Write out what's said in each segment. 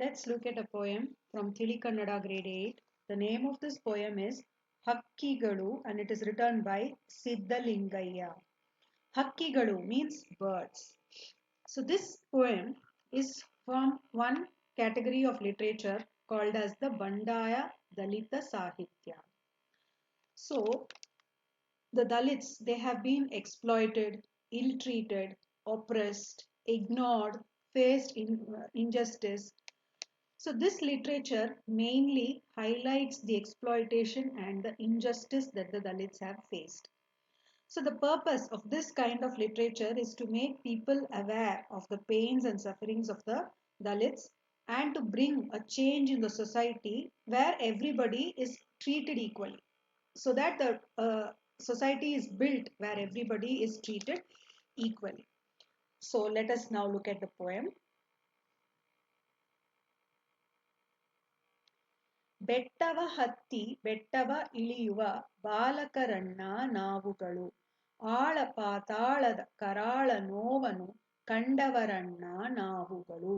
Let's look at a poem from Tilikannada grade 8. The name of this poem is Hakkigalu and it is written by Siddhalingaya. Hakkigalu means birds. So this poem is from one category of literature called as the Bandaya Dalita Sahitya. So the Dalits, they have been exploited, ill-treated, oppressed, ignored, faced in, uh, injustice. So this literature mainly highlights the exploitation and the injustice that the Dalits have faced. So the purpose of this kind of literature is to make people aware of the pains and sufferings of the Dalits and to bring a change in the society where everybody is treated equally. So that the uh, society is built where everybody is treated equally. So let us now look at the poem. ಬೆಟ್ಟವ ಹತ್ತಿ ಬೆಟ್ಟವ ಇಳಿಯುವ ಬಾಲಕರಣ್ಣ ನಾವುಗಳು ಆಳ ಪಾತಾಳದ ಕರಾಳ ನೋವನು ಕಂಡವರಣ್ಣ ನಾವುಗಳು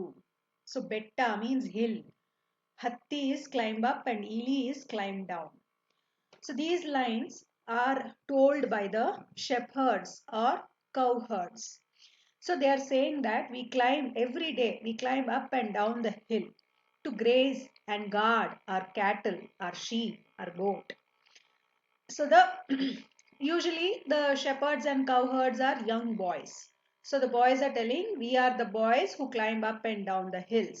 so ಬೆಟ್ಟ means hill ಹತ್ತಿ is climb up and ili is climb down so these lines are told by the shepherds or cowherds so they are saying that we climb every day we climb up and down the hill to graze and guard our cattle our sheep our goat so the usually the shepherds and cowherds are young boys so the boys are telling we are the boys who climb up and down the hills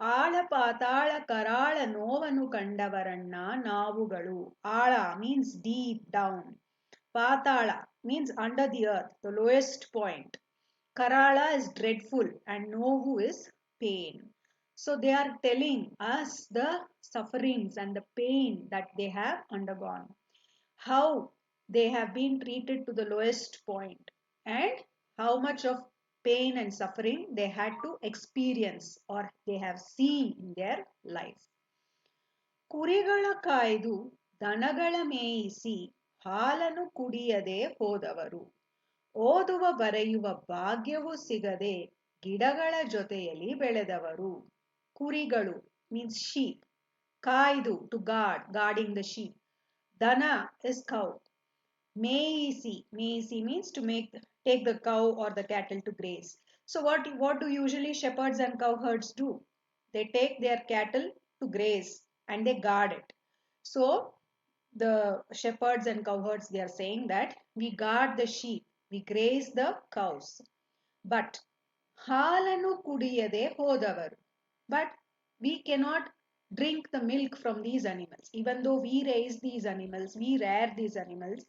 ಆಳ ಪಾತಾಳ ಕರಾಳ ನೋವನ್ನು ಕಂಡವರಣ್ಣ ನಾವುಗಳು ಆಳ means deep down ಪಾತಾಳ means under the earth the lowest point karala is dreadful and novu is pain so they are telling us the sufferings and the pain that they have undergone how they have been treated to the lowest point and how much of pain and suffering they had to experience or they have seen in their life. ಕುರಿಗಳ ಕಾಯ್ದು ದನಗಳ ಮೇಯಿಸಿ ಹಾಲನ್ನು ಕುಡಿಯದೆ ಹೋದವರು ಓದುವ ಬರೆಯುವ ಭಾಗ್ಯವೂ ಸಿಗದೆ ಗಿಡಗಳ ಜೊತೆಯಲ್ಲಿ ಬೆಳೆದವರು ಕುರಿಗಳು ಮೀನ್ಸ್ ಶೀಪ್ ಕಾಯ್ದು to guard guarding the sheep ದನ ಇಸ್ ಕೌ ಮೇಯಿಸಿ ಮೇಯಿಸಿ means to make take the cow or the cattle to graze so what what do usually shepherds and cowherds do they take their cattle to graze and they guard it so the shepherds and cowherds they are saying that we guard the sheep we graze the cows but ಹಾಲನ್ನು ಕುಡಿಯದೆ ಹೋದವರು but we cannot drink the milk from these animals. Even though we raise these animals we rear these animals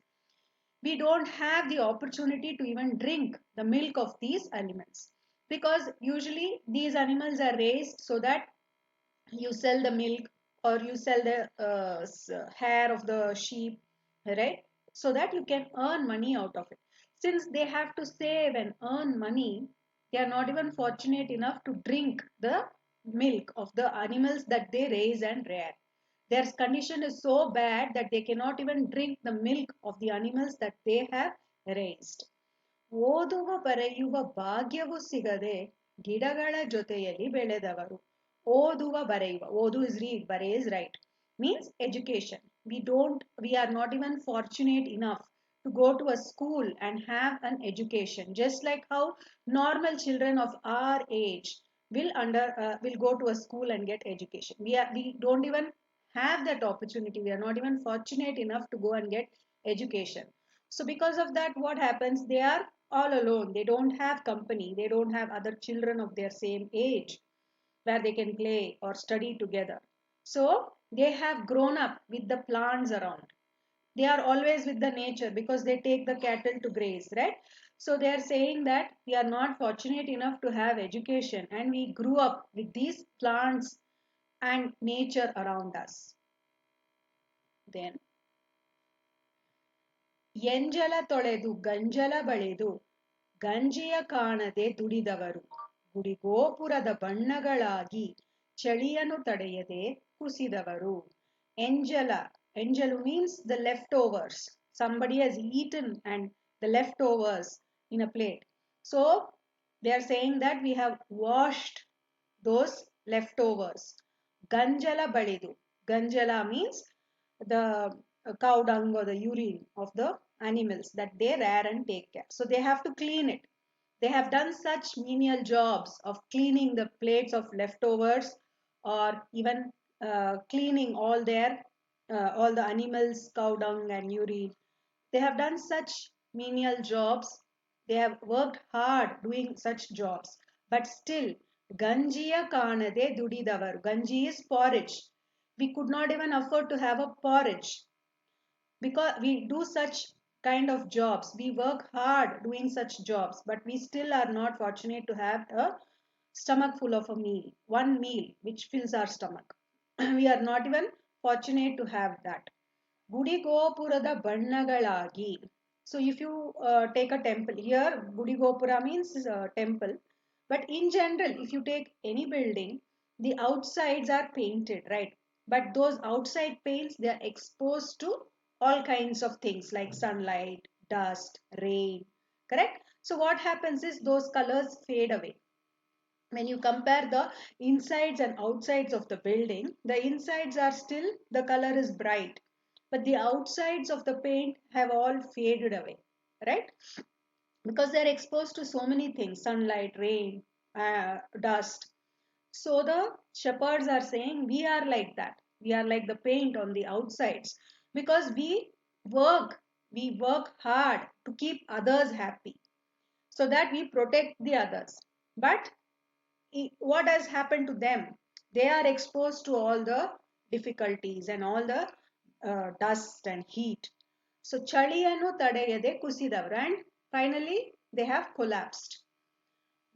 we don't have the opportunity to even drink the milk of these animals. Because usually these animals are raised so that you sell the milk or you sell the uh, hair of the sheep right? So that you can earn money out of it. Since they have to save and earn money they are not even fortunate enough to drink the milk of the animals that they raise and rear their condition is so bad that they cannot even drink the milk of the animals that they have raised. ಓದುವ ಬರೆಯುವ ಭಾಗ್ಯವು ಸಿಗದೆ ಗಿಡಗಳ ಜೊತೆಯಲ್ಲಿ ಬೆಳೆದವರು ಓದುವ ಬರೆಯುವ ಓದು is read ಬರೆ is write means education we don't we are not even fortunate enough to go to a school and have an education just like how normal children of our age will under uh, will go to a school and get education we are we don't even have that opportunity. We are not even fortunate enough to go and get education. So, because of that, what happens? They are all alone. They don't have company. They don't have other children of their same age where they can play or study together. So, they have grown up with the plants around. They are always with the nature because they take the cattle to graze, right? So, they are saying that we are not fortunate enough to have education and we grew up with these plants and nature around us. Then, ಎಂಜಲ ತೊಳೆದು ಗಂಜಲ ಬಳೆದು ಗಂಜಿಯ ಕಾಣದೆ ದುಡಿದವರು ಗುಡಿಗೋಪುರದ ಬಣ್ಣಗಳಾಗಿ ಚಳಿಯನ್ನು ತಡೆಯದೆ ಕುಸಿದವರು ಎಂಜಲ ಎಂಜಲು means the left overs somebody has eaten and the leftovers in a plate so they are saying that we have washed those leftovers. Ganjala balidu. Ganjala means the cow dung or the urine of the animals that they rear and take care. So they have to clean it. They have done such menial jobs of cleaning the plates of leftovers or even uh, cleaning all their uh, all the animals cow dung and urine they have done such menial jobs they have worked hard doing such jobs. But still ganjiya kanade dudidavar ganji is porridge. We could not even afford to have a porridge. Because we do such kind of jobs. We work hard doing such jobs. But we still are not fortunate to have a stomach full of a meal. One meal which fills our stomach. We are not even fortunate to have that. Gudi gopurada bannagalagi so if you uh, take a temple here gudi gopura means uh, temple. But in general if you take any building the outsides are painted right? But those outside paints they are exposed to all kinds of things like sunlight dust rain correct? So what happens is those colors fade away. When you compare the insides and outsides of the building the insides are still the color is bright but the outsides of the paint have all faded away right? Because they're exposed to so many things sunlight rain uh, dust. So the shepherds are saying we are like that. We are like the paint on the outsides. Because we work we work hard to keep others happy so that we protect the others. But what has happened to them? They are exposed to all the difficulties and all the dust and heat so ಚಳಿಯನ್ನು ತಡೆಯದೆ ಕುಸಿದವರು and finally they have collapsed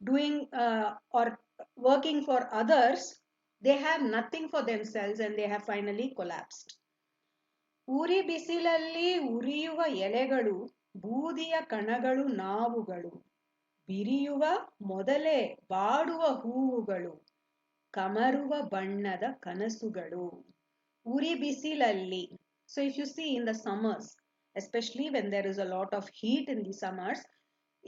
doing uh, or working for others they have nothing for themselves and they have finally collapsed ಉರಿ ಬಿಸಿಲಲ್ಲಿ ಉರಿಯುವ ಎಲೆಗಳು ಬೂದಿಯ ಕಣಗಳು ನಾವುಗಳು ಬಿರಿಯುವ ಮೊದಲೇ ಬಾಡುವ ಹೂವುಗಳು ಕಮರುವ ಬಣ್ಣದ ಕನಸುಗಳು ಉರಿ ಬಿಸಿಲಲ್ಲಿ so if U C in the summers especially when there is a lot of heat in the summers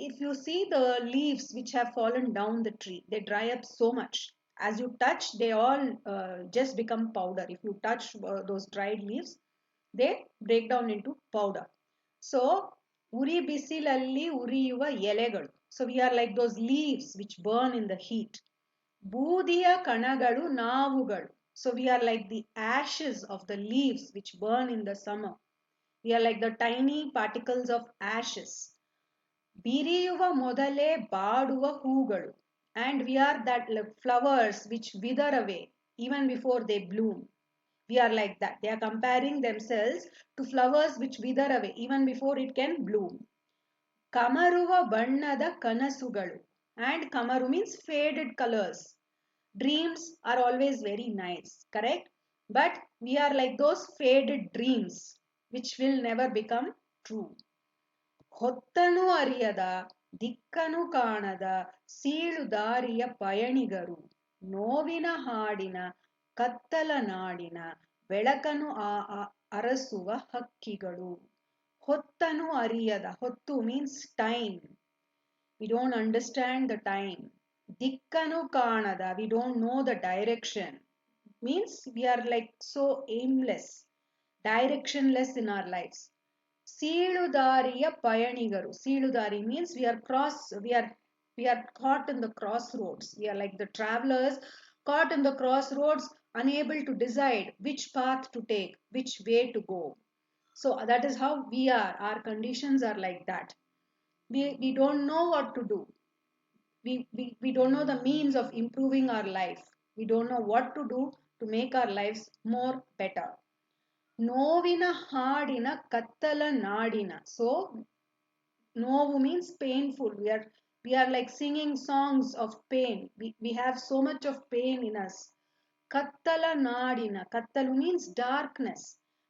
if you see the leaves which have fallen down the tree they dry up so much as you touch they all uh, just become powder if you touch uh, those dried leaves they break down into powder so uri bisilalli uriyuva elegalu so we are like those leaves which burn in the heat boodiya kanagalu navugalu so we are like the ashes of the leaves which burn in the summer we are like the tiny particles of ashes ಬಿರಿಯುವ ಮೊದಲೇ ಬಾಡುವ ಹೂಗಳು and we are that flowers which wither away even before they bloom we are like that they are comparing themselves to flowers which wither away even before it can bloom ಕಮರುವ ಬಣ್ಣದ ಕನಸುಗಳು and kamaru means faded colors Dreams are always very nice correct but we are like those faded dreams which will never become true ಹೊತ್ತನು ಅರಿಯದ ದಿಕ್ಕನು ಕಾಣದ ಸೀಳು ದಾರಿಯ ಪಯಣಿಗರು ನೋವಿನ ಹಾಡಿನ ಕತ್ತಲ ನಾಡಿನ ಬೆಳಕನು ಆ ಅರಸುವ ಹಕ್ಕಿಗಳು ಹೊತ್ತನು ಅರಿಯದ ಹೊತ್ತು means time we don't understand the time ದಿಕ್ಕನು ಕಾಣದ we don't know the direction means we are like so aimless directionless in our lives ಸೀಳುದಾರಿಯ ಪಯಣಿಗರು ಸೀಳುದಾರಿ means we are cross we are we are caught in the crossroads we are like the travelers caught in the crossroads unable to decide which path to take which way to go so that is how we are our conditions are like that we we don't know what to do we, we we don't know the means of improving our life we don't know what to do to make our lives more better ನೋವಿನ ಹಾಡಿನ ಕತ್ತಲ ನಾಡಿನ so ನೋವು means painful we are we are like singing songs of pain we, we have so much of pain in us kattala nadina kattalu means darkness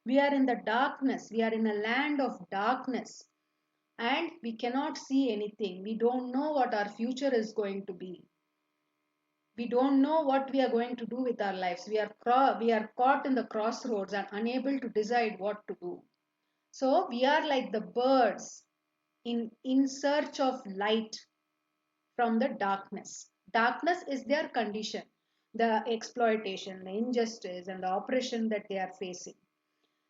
we are in the darkness we are in a land of darkness and we cannot see anything. We don't know what our future is going to be. We don't know what we are going to do with our lives. We are we are caught in the crossroads and unable to decide what to do. So we are like the birds in in search of light from the darkness. Darkness is their condition the exploitation, the injustice, and the oppression that they are facing.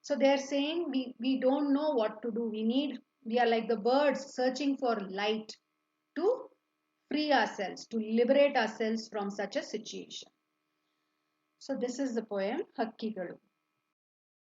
So they are saying we, we don't know what to do. We need, we are like the birds searching for light to free ourselves, to liberate ourselves from such a situation. So this is the poem Hakkigalu.